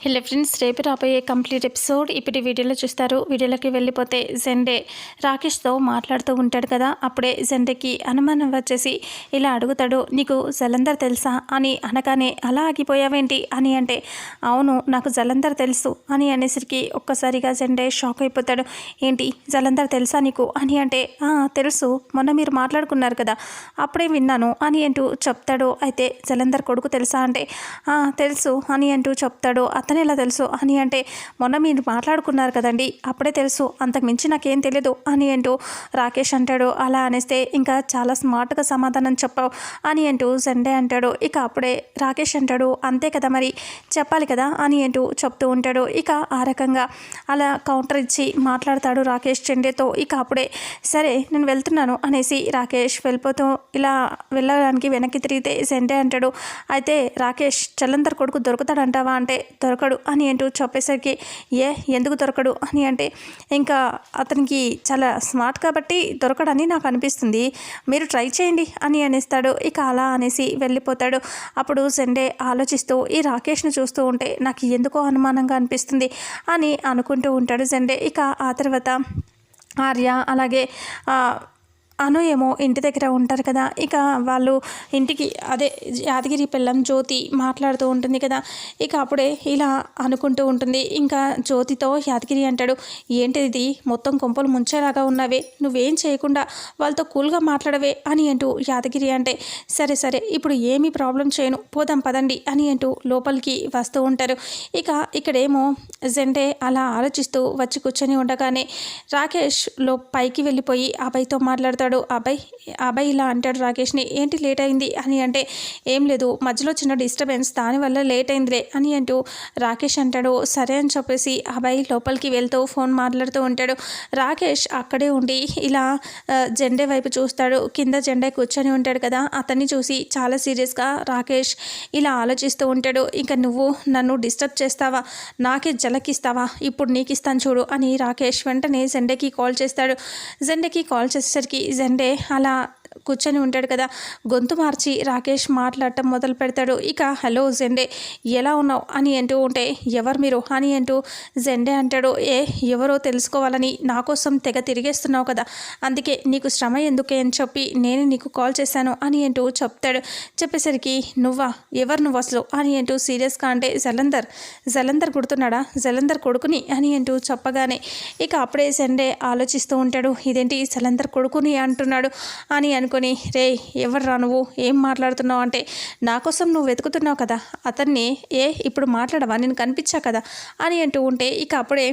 Hello friends రేపు రాబోయే complete episode ఇప్పుడు వీడియోలో చూస్తారు. వీడియోలోకి వెళ్ళిపోతే జెండే రాకేష్తో మాట్లాడుతూ ఉంటాడు కదా. అప్పుడే జెండేకి అనుమానం వచ్చేసి ఇలా అడుగుతాడు నీకు జలంధర్ తెలుసా? అని అనగానే అలా ఆగిపోయావేంటి? అని అంటే అవును నాకు జలంధర్ తెలుసు అని అనేసరికి ఒక్కసారిగా జెండే షాక్ అయిపోతాడు. ఏంటి జలంధర్ తెలుసా నీకు? అని అంటే తెలుసు మొన్న మీరు మాట్లాడుకున్నారు కదా అప్పుడే విన్నాను అని అంటూ చెప్తాడు. అయితే జలంధర్ కొడుకు తెలుసా అంటే తెలుసు అని అంటూ చెప్తాడు. అతను ఎలా తెలుసు అని అంటే మొన్న మీరు మాట్లాడుకున్నారు కదండి అప్పుడే తెలుసు అంతకు మించి నాకేం తెలియదు అని అంటూ రాకేష్ అంటాడు. అలా అనేస్తే ఇంకా చాలా స్మార్ట్గా సమాధానం చెప్పావు అని అంటూ జెండే అంటాడు. ఇక అప్పుడే రాకేష్ అంటాడు అంతే కదా మరి చెప్పాలి కదా అని అంటూ చెప్తూ ఉంటాడు. ఇక ఆ రకంగా అలా కౌంటర్ ఇచ్చి మాట్లాడతాడు రాకేష్ చెండేతో ఇక అప్పుడే సరే నేను వెళ్తున్నాను అనేసి రాకేష్ వెళ్ళిపోతూ ఇలా వెళ్ళడానికి వెనక్కి తిరిగితే జెండే అంటాడు. అయితే రాకేష్ చల్లంతర్ కొడుకు దొరుకుతాడంటావా? అంటే దొరకడు అని అంటూ చెప్పేసరికి ఏ ఎందుకు దొరకడు? అని అంటే ఇంకా అతనికి చాలా స్మార్ట్ కాబట్టి దొరకడని నాకు అనిపిస్తుంది. మీరు ట్రై చేయండి అని అనేస్తాడు. ఇక అలా అనేసి వెళ్ళిపోతాడు. అప్పుడు సెండే ఆలోచిస్తూ ఈ రాకేష్ని చూస్తూ ఉంటే నాకు ఎందుకో అనుమానంగా అనిపిస్తుంది అని అనుకుంటూ ఉంటాడు సెండే ఇక ఆ తర్వాత ఆర్య అలాగే అను ఏమో ఇంటి దగ్గర ఉంటారు కదా ఇక వాళ్ళు ఇంటికి అదే యాదగిరి పిల్లం జ్యోతి మాట్లాడుతూ ఉంటుంది కదా ఇక అప్పుడే ఇలా అనుకుంటూ ఉంటుంది. ఇంకా జ్యోతితో యాదగిరి అంటాడు ఏంటిది మొత్తం కొంపలు ముంచేలాగా ఉన్నావే నువ్వేం చేయకుండా వాళ్ళతో కూల్గా మాట్లాడవే అని అంటూ యాదగిరి అంటే సరే సరే ఇప్పుడు ఏమీ ప్రాబ్లం చేయను పోదాం పదండి అని అంటూ లోపలికి వస్తూ ఉంటారు. ఇక ఇక్కడేమో జెండే అలా ఆలోచిస్తూ వచ్చి కూర్చొని ఉండగానే రాకేష్లో పైకి వెళ్ళిపోయి అబ్బాయితో మాట్లాడతాడు. అబ్బాయి అబ్బాయి ఇలా అంటాడు రాకేష్ని ఏంటి లేట్ అయింది? అని అంటే ఏం లేదు మధ్యలో చిన్న డిస్టర్బెన్స్ దానివల్ల లేట్ అయిందిలే అని అంటూ రాకేష్ అంటాడు. సరే అని చెప్పేసి అబ్బాయి లోపలికి వెళ్తూ ఫోన్ మాట్లాడుతూ ఉంటాడు. రాకేష్ అక్కడే ఉండి ఇలా జెండే వైపు చూస్తాడు. కింద జెండా కూర్చొని ఉంటాడు కదా అతన్ని చూసి చాలా సీరియస్గా రాకేష్ ఇలా ఆలోచిస్తూ ఉంటాడు. ఇంకా నువ్వు నన్ను డిస్టర్బ్ చేస్తావా? నాకే జలకిస్తావా? ఇప్పుడు నీకు ఇస్తాను చూడు అని రాకేష్ వెంటనే జెండేకి కాల్ చేస్తాడు. జెండేకి కాల్ చేసేసరికి అంటే అలా కూర్చొని ఉంటాడు కదా. గొంతు మార్చి రాకేష్ మాట్లాడటం మొదలు పెడతాడు. ఇక హలో జెండే ఎలా ఉన్నావు? అని అంటూ ఉంటే ఎవరు మీరు? అని అంటూ జెండే అంటాడు. ఏ ఎవరో తెలుసుకోవాలని నా కోసం తెగ తిరిగేస్తున్నావు కదా. అందుకే నీకు శ్రమ ఎందుకే? అని చెప్పి నేను నీకు కాల్ చేశాను అని అంటూ చెప్తాడు. చెప్పేసరికి నువ్వా? ఎవరు నువ్వు అసలు? అని అంటూ సీరియస్గా అంటే జలంధర్ జలంధర్ గుర్తున్నాడా జలంధర్ కొడుకుని? అని అంటూ చెప్పగానే ఇక అప్పుడే జెండే ఆలోచిస్తూ ఉంటాడు. ఇదేంటి? జలంధర్ కొడుకుని? అంటున్నాడు. అని అనుకుని రే ఎవర్రా నువ్వు? ఏం మాట్లాడుతున్నావు? అంటే నా కోసం నువ్వు వెతుకుతున్నావు కదా అతన్ని ఏ ఇప్పుడు మాట్లాడవా? నేను కనిపించా కదా? అని అంటూ ఉంటే ఇక అప్పుడే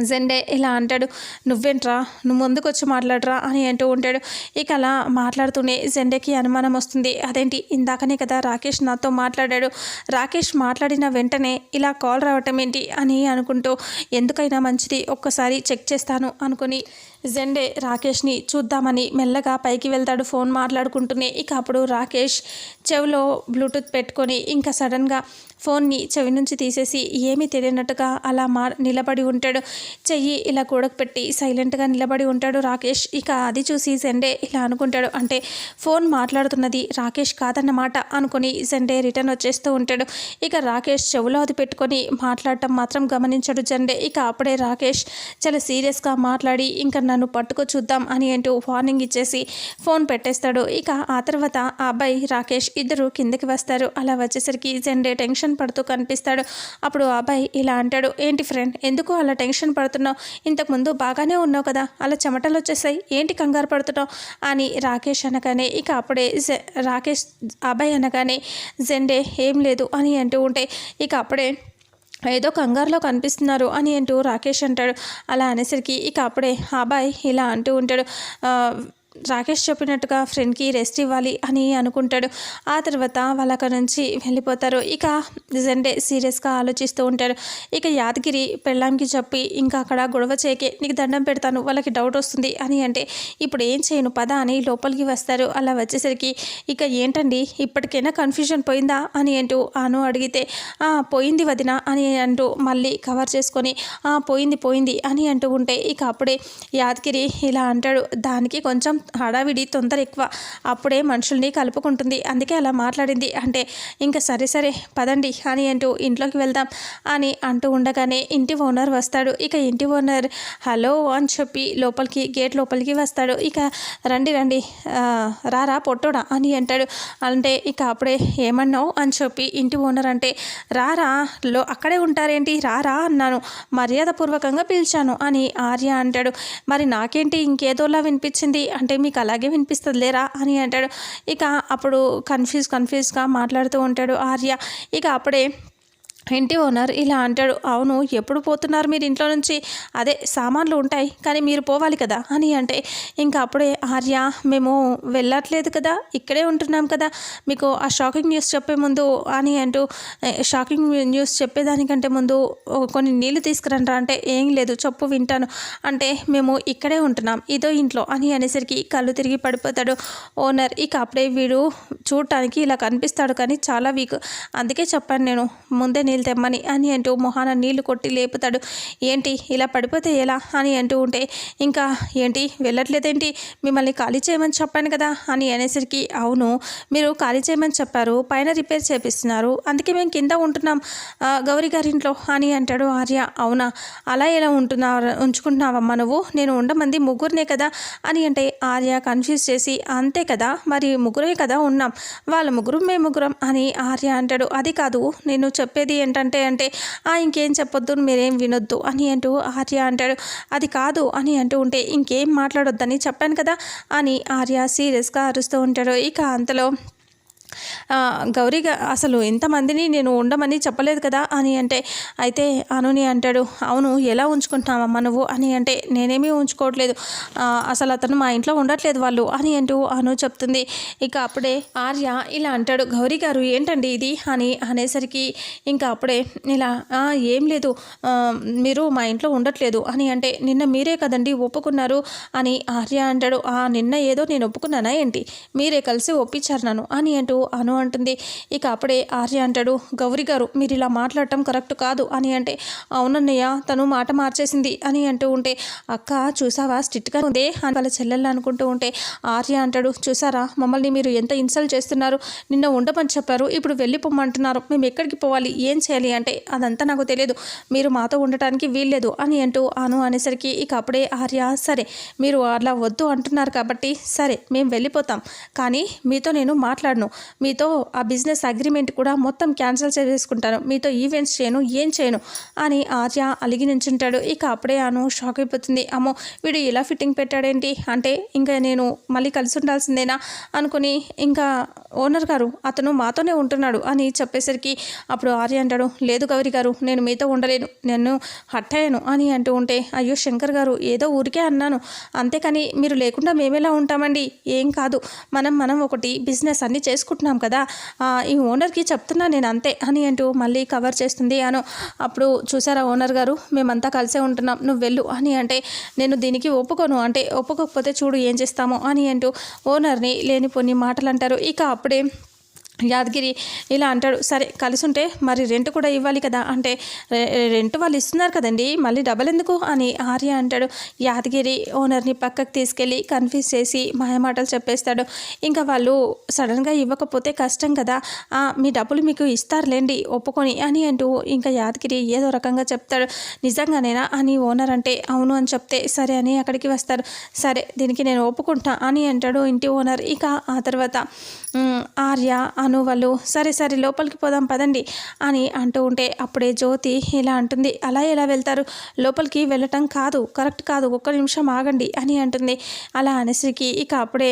జెండే ఇలా అంటాడు నువ్వేంట్రా? నువ్వు ముందుకు వచ్చి మాట్లాడరా? అని అంటూ ఉంటాడు. ఇక అలా మాట్లాడుతూనే జెండేకి అనుమానం వస్తుంది. అదేంటి? ఇందాకనే కదా రాకేష్ నాతో మాట్లాడాడు. రాకేష్ మాట్లాడిన వెంటనే ఇలా కాల్ రావటం ఏంటి? అని అనుకుంటూ ఎందుకైనా మంచిది ఒక్కసారి చెక్ చేస్తాను అనుకుని జెండే రాకేష్ని చూద్దామని మెల్లగా పైకి వెళ్తాడు ఫోన్ మాట్లాడుకుంటూనే. ఇక అప్పుడు రాకేష్ చెవిలో బ్లూటూత్ పెట్టుకొని ఇంకా సడన్గా ఫోన్ని చెవి నుంచి తీసేసి ఏమీ తెలియనట్టుగా అలా మా నిలబడి ఉంటాడు. చెయ్యి ఇలా కూడకపెట్టి సైలెంట్గా నిలబడి ఉంటాడు రాకేష్. ఇక అది చూసి జెండే ఇలా అనుకుంటాడు. అంటే ఫోన్ మాట్లాడుతున్నది రాకేష్ కాదన్నమాట అనుకుని జెండే రిటర్న్ వచ్చేస్తూ ఉంటాడు. ఇక రాకేష్ చెవిలో అది పెట్టుకొని మాట్లాడటం మాత్రం గమనించాడు జెండే. ఇక అప్పుడే రాకేష్ చాలా సీరియస్గా మాట్లాడి ఇంకా నన్ను పట్టుకో చూద్దాం అని అంటూ వార్నింగ్ ఇచ్చేసి ఫోన్ పెట్టేస్తాడు. ఇక ఆ తర్వాత ఆ అబ్బాయి రాకేష్ ఇద్దరు కిందకి వస్తారు. అలా వచ్చేసరికి జెండే టెన్షన్ పడుతూ కనిపిస్తాడు. అప్పుడు ఆ అబ్బాయి ఇలా అంటాడు ఏంటి ఫ్రెండ్ ఎందుకు అలా టెన్షన్ పడుతున్నావు? ఇంతకుముందు బాగానే ఉన్నావు కదా అలా చెమటలు వచ్చేసాయి ఏంటి కంగారు పడుతున్నావు? అని రాకేష్ అనగానే ఇక అప్పుడే జె- రాకేష్ అబ్బాయి అనగానే జెండే ఏం లేదు అని అంటూ ఉంటే ఇక అప్పుడే ఏదో కంగారులో కనిపిస్తున్నారు అని అంటూ రాకేష్ అంటాడు. అలా అనేసరికి ఇక అప్పుడే అబ్బాయి ఇలా అంటూ ఉంటాడు. రాకేష్ చెప్పినట్టుగా ఫ్రెండ్కి రెస్ట్ ఇవ్వాలి అని అనుకుంటాడు. ఆ తర్వాత వాళ్ళు అక్కడ నుంచి వెళ్ళిపోతారు. ఇక జండే సీరియస్గా ఆలోచిస్తూ ఉంటాడు. ఇక యాదగిరి పెళ్ళాంకి చెప్పి ఇంకా అక్కడ గొడవ చేయకే నీకు దండం పెడతాను వాళ్ళకి డౌట్ వస్తుంది అని అంటే ఇప్పుడు ఏం చేయను పద అని లోపలికి వస్తారు. అలా వచ్చేసరికి ఇక ఏంటండి ఇప్పటికైనా కన్ఫ్యూజన్ పోయిందా? అని అంటూ అను అడిగితే "ఆ, పోయింది వదిన అని అంటూ మళ్ళీ కవర్ చేసుకొని "ఆ, పోయింది పోయింది అని అంటూ ఉంటే ఇక అప్పుడే యాదగిరి ఇలా అంటాడు దానికి కొంచెం హడావిడి తొందర ఎక్కువ. అప్పుడే మనుషుల్ని కలుపుకుంటుంది. అందుకే అలా మాట్లాడింది. అంటే ఇంకా సరే సరే పదండి అని అంటూ ఇంట్లోకి వెళ్దాం అని అంటూ ఉండగానే ఇంటి ఓనర్ వస్తాడు. ఇక ఇంటి ఓనర్ హలో అని చెప్పి లోపలికి గేట్ లోపలికి వస్తాడు. ఇక రండి రండి రారా పొట్టోడా అని అంటాడు. అంటే ఇక అప్పుడే ఏమన్నావు? అని చెప్పి ఇంటి ఓనర్ అంటే రారా లో అక్కడే ఉంటారేంటి? రారా అన్నాను. మర్యాదపూర్వకంగా పిలిచాను అని ఆర్య అంటాడు. మరి నాకేంటి ఇంకేదోలా వినిపించింది? అంటే మీకు అలాగే వినిపిస్తుంది లేరా అని అంటాడు. ఇక అప్పుడు కన్ఫ్యూజ్ కన్ఫ్యూజ్గా మాట్లాడుతూ ఉంటాడు ఆర్య. ఇక అప్పుడే ఇంటి ఓనర్ ఇలా అంటాడు అవును ఎప్పుడు పోతున్నారు మీరు ఇంట్లో నుంచి? అదే సామాన్లు ఉంటాయి కానీ మీరు పోవాలి కదా? అని అంటే ఇంకా అప్పుడే ఆర్య మేము వెళ్ళట్లేదు కదా ఇక్కడే ఉంటున్నాం కదా మీకు ఆ షాకింగ్ న్యూస్ చెప్పే ముందు అని అంటూ షాకింగ్ న్యూస్ చెప్పేదానికంటే ముందు కొన్ని నీళ్ళు తీసుకురంటారా అంటే ఏం లేదు చెప్పు వింటాను. అంటే మేము ఇక్కడే ఉంటున్నాం ఇదో ఇంట్లో అని అనేసరికి కళ్ళు తిరిగి పడిపోతాడు ఓనర్. ఇక అప్పుడే వీడు చూడటానికి ఇలా కనిపిస్తాడు కానీ చాలా వీక్. అందుకే చెప్పాను నేను ముందే నీళ్ళు తెమ్మని అని అంటూ మొహాన నీళ్ళు కొట్టి లేపుతాడు. ఏంటి ఇలా పడిపోతే ఎలా అని అంటూ ఉంటే ఇంకా ఏంటి వెళ్ళట్లేదేంటి? మిమ్మల్ని ఖాళీ చేయమని చెప్పాను కదా అని అనేసరికి అవును మీరు ఖాళీ చేయమని చెప్పారు పైన రిపేర్ చేపిస్తున్నారు అందుకే మేము కింద ఉంటున్నాం గౌరీ గారింట్లో అని అంటాడు ఆర్య. అవునా? అలా ఎలా ఉంటున్నా ఉంచుకుంటున్నావమ్మా నువ్వు? నేను ఉండమంది ముగ్గురినే కదా అని అంటే ఆర్య కన్ఫ్యూజ్ చేసి అంతే కదా మరి ముగ్గురే కదా ఉన్నాం వాళ్ళ ముగ్గురు మేము ముగ్గురం అని ఆర్య అంటాడు. అది కాదు నేను చెప్పేది ఏంటంటే అంటే ఆ ఇంకేం చెప్పొద్దు మీరేం వినొద్దు అని అంటూ ఆర్య అంటాడు. అది కాదు అని అంటూ ఉంటే ఇంకేం మాట్లాడొద్దని చెప్పాను కదా అని ఆర్య సీరియస్గా అరుస్తూ ఉంటాడు. ఇక అంతలో గౌరీ అసలు ఇంతమందిని నేను ఉండమని చెప్పలేదు కదా అని అంటే అయితే అనుని అంటాడు అవును ఎలా ఉంచుకుంటున్నావమ్మా నువ్వు అని అంటే నేనేమీ ఉంచుకోవట్లేదు. అసలు అతను మా ఇంట్లో ఉండట్లేదు వాళ్ళు అని అంటూ అను చెప్తుంది. ఇక అప్పుడే ఆర్య ఇలా అంటాడు గౌరీ గారు ఏంటండి ఇది అని అనేసరికి ఇంకా అప్పుడే ఇలా ఏం లేదు మీరు మా ఇంట్లో ఉండట్లేదు అని అంటే నిన్న మీరే కదండి ఒప్పుకున్నారు అని ఆర్య అంటాడు. ఆ నిన్న ఏదో నేను ఒప్పుకున్నానా ఏంటి? మీరే కలిసి ఒప్పించారు నన్ను అని అంటూ అను అంటుంది. ఇక అప్పుడే ఆర్య అంటాడు గౌరీ గారు మీరు ఇలా మాట్లాడటం కరెక్ట్ కాదు అని అంటే అవునన్నయ్య తను మాట మార్చేసింది అని అంటూ ఉంటే అక్క చూసావా స్ట్రిక్ట్గా ఉందే అని వాళ్ళ చెల్లెళ్ళు అనుకుంటూ ఉంటే ఆర్య అంటాడు చూసారా మమ్మల్ని మీరు ఎంత ఇన్సల్ట్ చేస్తున్నారు నిన్న ఉండమని చెప్పారు ఇప్పుడు వెళ్ళిపోమంటున్నారు మేము ఎక్కడికి పోవాలి ఏం చేయాలి అంటే అదంతా నాకు తెలియదు మీరు మాతో ఉండటానికి వీల్లేదు అని అంటూ అను అనేసరికి ఇక అప్పుడే ఆర్య సరే మీరు అలా వద్దు అంటున్నారు కాబట్టి సరే మేము వెళ్ళిపోతాం కానీ మీతో నేను మాట్లాడను మీతో ఆ బిజినెస్ అగ్రిమెంట్ కూడా మొత్తం క్యాన్సిల్ చేసుకుంటాను మీతో ఈవెంట్స్ చేయను ఏం చేయను అని ఆర్య అలిగి నుంచుంటాడు. ఇక అప్పుడే అను షాక్ అయిపోతుంది. అమ్మో వీడు ఇలా ఫిట్టింగ్ పెట్టాడేంటి? అంటే ఇంకా నేను మళ్ళీ కలిసి ఉండాల్సిందేనా అనుకుని ఇంకా ఓనర్ గారు అతను మాతోనే ఉంటున్నాడు అని చెప్పేసరికి అప్పుడు ఆర్య అంటాడు లేదు గౌరి గారు నేను మీతో ఉండలేను. నన్ను హట్టయ్యాను అని అంటూ ఉంటే అయ్యో శంకర్ గారు ఏదో ఊరికే అన్నాను. అంతేకాని మీరు లేకుండా మేమేలా ఉంటామండి? ఏం కాదు. మనం మనం ఒకటి బిజినెస్ అన్నీ చేసుకుంటున్నాం. అనుకున్నాం కదా ఈ ఓనర్కి చెప్తున్నా నేను అంతే అని అంటూ మళ్ళీ కవర్ చేస్తుంది అను. అప్పుడు చూసారా ఓనర్ గారు మేమంతా కలిసే ఉంటున్నాం నువ్వు వెళ్ళు అని అంటే నేను దీనికి ఒప్పుకోను అంటే ఒప్పుకోకపోతే చూడు ఏం చేస్తామో అని అంటూ ఓనర్ని లేనిపోని మాటలు అంటారు ఇక అప్పుడే యాదగిరి ఇలా అంటాడు సరే కలిసి ఉంటే మరి రెంట్ కూడా ఇవ్వాలి కదా. అంటే రెంట్ వాళ్ళు ఇస్తున్నారు కదండి మళ్ళీ డబల్ ఎందుకు? అని ఆర్య అంటాడు. యాదగిరి ఓనర్ని పక్కకు తీసుకెళ్ళి కన్ఫ్యూజ్ చేసి మాయమాటలు చెప్పేస్తాడు. ఇంకా వాళ్ళు సడన్గా ఇవ్వకపోతే కష్టం కదా. మీ డబ్బులు మీకు ఇస్తారులేండి ఒప్పుకొని అని అంటూ ఇంకా యాదగిరి ఏదో రకంగా చెప్తాడు. నిజంగానేనా? అని ఓనర్ అంటే అవును అని చెప్తే సరే అని అక్కడికి వస్తారు. సరే దీనికి నేను ఒప్పుకుంటా అని అంటాడు ఇంటి ఓనర్. ఇక ఆ తర్వాత ఆర్య అను వాళ్ళు సరే సరే లోపలికి పోదాం పదండి అని అంటూ ఉంటే అప్పుడే జ్యోతి ఇలా అంటుంది. అలా ఎలా వెళ్తారు? లోపలికి వెళ్ళటం కాదు కరెక్ట్ కాదు ఒక్క నిమిషం ఆగండి అని అంటుంది. అలా అనేసరికి ఇక అప్పుడే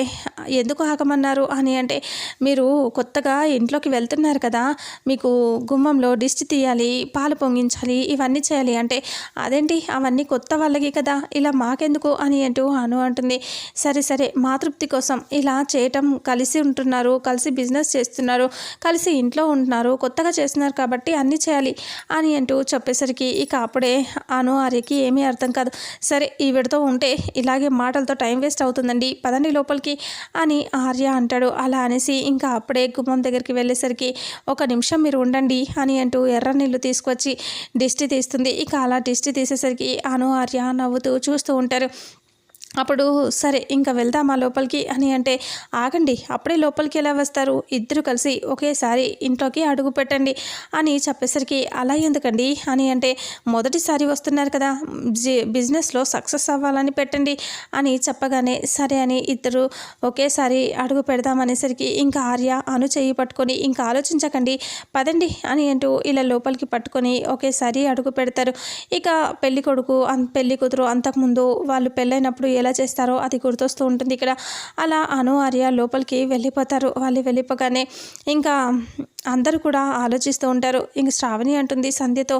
ఎందుకు ఆగమన్నారు? అని అంటే మీరు కొత్తగా ఇంట్లోకి వెళ్తున్నారు కదా మీకు గుమ్మంలో దిష్టి తీయాలి పాలు పొంగించాలి ఇవన్నీ చేయాలి అంటే అదేంటి? అవన్నీ కొత్త వాళ్ళకి కదా ఇలా మాకెందుకు? అని అంటూ అను అంటుంది. సరే సరే మాతృప్తి కోసం ఇలా చేయటం కలిసి ఉంటున్నారు కలిసి బిజినెస్ చేస్తున్నారు చేస్తున్నారు కలిసి ఇంట్లో ఉంటున్నారు కొత్తగా చేస్తున్నారు కాబట్టి అన్నీ చేయాలి అని అంటూ చెప్పేసరికి ఇక అప్పుడే అను ఆర్యకి ఏమీ అర్థం కాదు. సరే ఈవిడతో ఉంటే ఇలాగే మాటలతో టైం వేస్ట్ అవుతుందండి. పదండి లోపలికి అని ఆర్య అంటాడు. అలా అనేసి ఇంకా అప్పుడే గుమ్మం దగ్గరికి వెళ్ళేసరికి ఒక నిమిషం మీరు ఉండండి అని అంటూ ఎర్ర నీళ్ళు తీసుకొచ్చి దిష్టి తీస్తుంది. ఇక అలా దిష్టి తీసేసరికి అను ఆర్య నవ్వుతూ చూస్తూ ఉంటారు. అప్పుడు సరే ఇంకా వెళ్దామా లోపలికి అని అంటే ఆగండి అప్పుడే లోపలికి ఎలా వస్తారు? ఇద్దరు కలిసి ఒకేసారి ఇంట్లోకి అడుగు పెట్టండి అని చెప్పేసరికి అలా ఎందుకండి? అని అంటే మొదటిసారి వస్తున్నారు కదా బిజినెస్లో సక్సెస్ అవ్వాలని పెట్టండి అని చెప్పగానే సరే అని ఇద్దరు ఒకేసారి అడుగు పెడదామనేసరికి ఇంకా ఆర్య అను చేయి పట్టుకొని ఇంకా ఆలోచించకండి పదండి అని అంటూ ఇలా లోపలికి పట్టుకొని ఒకేసారి అడుగు పెడతారు. ఇక పెళ్ళి కొడుకు పెళ్ళి కూతురు అంతకుముందు వాళ్ళు పెళ్ళైనప్పుడు ఎలా చేస్తారో అది గుర్తొస్తూ ఉంటుంది. ఇక్కడ అలా అను ఆర్య లోపలికి వెళ్ళిపోతారు. వాళ్ళు వెళ్ళిపోగానే ఇంకా అందరూ కూడా ఆలోచిస్తూ ఉంటారు. ఇంక శ్రావణి అంటుంది సంధ్యతో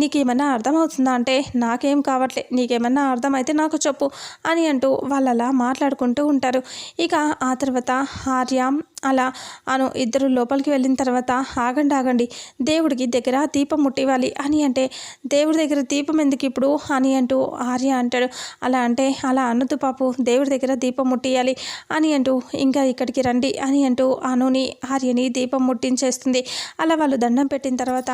నీకేమన్నా అర్థమవుతుందా అంటే నాకేం కావట్లే. నీకేమన్నా అర్థమైతే నాకు చెప్పు అని అంటూ వాళ్ళు అలా మాట్లాడుకుంటూ ఉంటారు. ఇక ఆ తర్వాత ఆర్య అలా అను ఇద్దరు లోపలికి వెళ్ళిన తర్వాత ఆగండి ఆగండి దేవుడికి దగ్గర దీపం ముట్టివ్వాలి. అని అంటే దేవుడి దగ్గర దీపం ఎందుకు ఇప్పుడు అని అంటూ ఆర్య అంటాడు. అలా అంటే అలా అన్నదు పాపు దేవుడి దగ్గర దీపం ముట్టియాలి అని అంటూ ఇంకా ఇక్కడికి రండి అని అంటూ అనుని ఆర్యని దీపం ముట్టించేస్తుంది. అలా వాళ్ళు దండం పెట్టిన తర్వాత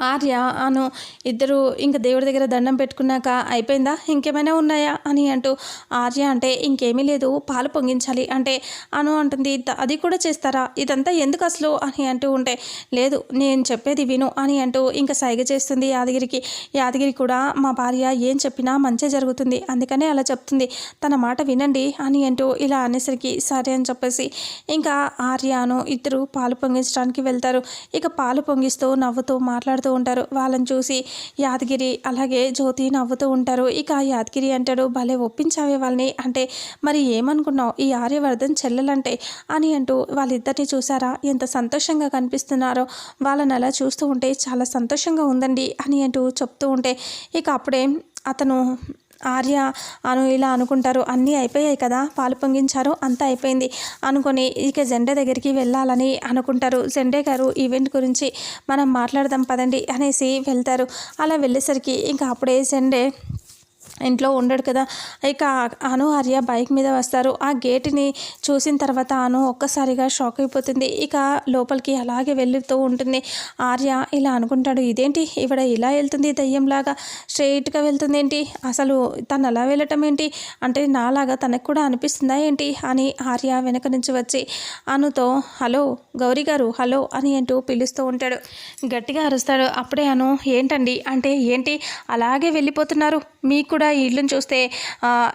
ఆర్య అను ఇద్దరు ఇంకా దేవుడి దగ్గర దండం పెట్టుకున్నాక అయిపోయిందా? ఇంకేమైనా ఉన్నాయా? అని అంటూ ఆర్య అంటే ఇంకేమీ లేదు పాలు పొంగించాలి. అంటే అను అంటుంది అది కూడా చేస్తారా? ఇదంతా ఎందుకు అసలు? అని అంటూ ఉంటే లేదు నేను చెప్పేది విను. అని అంటూ ఇంకా సైగ చేస్తుంది యాదగిరికి. యాదగిరి కూడా మా భార్య ఏం చెప్పినా మంచి జరుగుతుంది అందుకనే అలా చెప్తుంది తన మాట వినండి అని అంటూ ఇలా అనేసరికి సరే అని చెప్పేసి ఇంకా ఆర్యాను ఇద్దరు పాలు పొంగించడానికి వెళ్తారు. ఇక పాలు పొంగిస్తూ నవ్వుతూ మాట్లాడుతూ నవ్వుతూ ఉంటారు. వాళ్ళని చూసి యాదగిరి అలాగే జ్యోతి నవ్వుతూ ఉంటారు. ఇక యాదగిరి అంటాడు భలే ఒప్పించావే వాళ్ళని. అంటే మరి ఏమనుకున్నావు? ఈ ఆర్యవర్ధన్ చెల్లెలంటే? అని అంటూ వాళ్ళిద్దరిని చూసారా? ఎంత సంతోషంగా కనిపిస్తున్నారో. వాళ్ళని అలా చూస్తూ ఉంటే చాలా సంతోషంగా ఉందండి అని అంటూ చెప్తూ ఉంటే ఇక అప్పుడే అతను ఆర్య అను ఇలా అనుకుంటారు అన్నీ అయిపోయాయి కదా పాలు పొంగించారు అంతా అయిపోయింది అనుకొని ఇక జెండే దగ్గరికి వెళ్ళాలని అనుకుంటారు. జెండే గారు ఈవెంట్ గురించి మనం మాట్లాడదాం పదండి అనేసి వెళ్తారు. అలా వెళ్ళేసరికి ఇంకా అప్పుడే జెండే ఇంట్లో ఉండడు కదా. ఇక అను ఆర్య బైక్ మీద వస్తారు. ఆ గేట్ని చూసిన తర్వాత అను ఒక్కసారిగా షాక్ అయిపోతుంది. ఇక లోపలికి అలాగే వెళ్తూ ఉంటుంది. ఆర్య ఇలా అనుకుంటాడు ఇదేంటి? ఇవిడ ఇలా వెళ్తుంది దయ్యంలాగా? స్ట్రైట్గా వెళ్తుంది ఏంటి? అసలు తను అలా వెళ్ళటం ఏంటి? అంటే నాలాగా తనకు కూడా అనిపిస్తుందా ఏంటి? అని ఆర్య వెనక నుంచి వచ్చి అనుతో హలో గౌరీ గారు హలో అని అంటూ పిలుస్తూ ఉంటాడు. గట్టిగా అరుస్తాడు. అప్పుడే అను ఏంటండి? అంటే ఏంటి? అలాగే వెళ్ళిపోతున్నారు? మీకు కూడా ఈ ఇల్లుని చూస్తే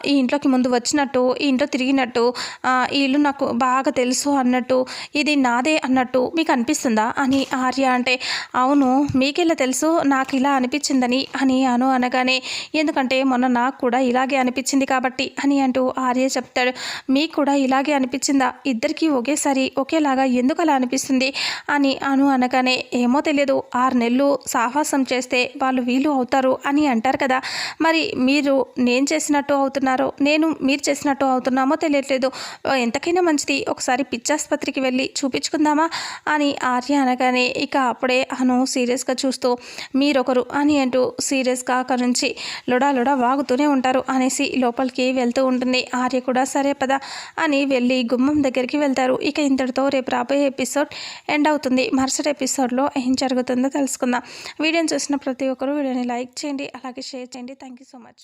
ఈ ఇంట్లోకి ముందు వచ్చినట్టు ఈ ఇంట్లో తిరిగినట్టు ఈ ఇల్లు నాకు బాగా తెలుసు అన్నట్టు ఇది నాదే అన్నట్టు మీకు అనిపిస్తుందా? అని ఆర్య అంటే అవును మీకెలా తెలుసు? నాకు ఇలా అనిపించిందని అని అను అనగానే ఎందుకంటే మొన్న నాకు కూడా ఇలాగే అనిపించింది కాబట్టి అని అంటూ ఆర్య చెప్తాడు. మీకు కూడా ఇలాగే అనిపించిందా? ఇద్దరికీ ఒకేసారి ఒకేలాగా ఎందుకు అలా అనిపిస్తుంది? అని అను అనగానే ఏమో తెలియదు ఆరు నెలలు సాహసం చేస్తే వాళ్ళు వీలు అవుతారు అని అంటారు కదా. మరి మీరు నేను చేసినట్టు అవుతున్నారో నేను మీరు చేసినట్టు అవుతున్నామో తెలియట్లేదు. ఎంతకైనా మంచిది. ఒకసారి పిచ్చాసుపత్రికి వెళ్ళి చూపించుకుందామా అని ఆర్య అనగానే ఇక అప్పుడే అను సీరియస్గా చూస్తూ మీరొకరు అని అంటూ సీరియస్గా అక్కడ నుంచి లొడా లొడా వాగుతూనే ఉంటారు అనేసి లోపలికి వెళ్తూ ఉంటుంది. ఆర్య కూడా సరే పదా అని వెళ్ళి గుమ్మం దగ్గరికి వెళ్తారు. ఇక ఇంతటితో రేపు రాబోయే ఎపిసోడ్ ఎండ్ అవుతుంది. మరుసటి ఎపిసోడ్లో ఏం జరుగుతుందో తెలుసుకుందాం. వీడియోని చూసిన ప్రతి ఒక్కరు వీడియోని లైక్ చేయండి అలాగే షేర్ చేయండి. Thank you so much.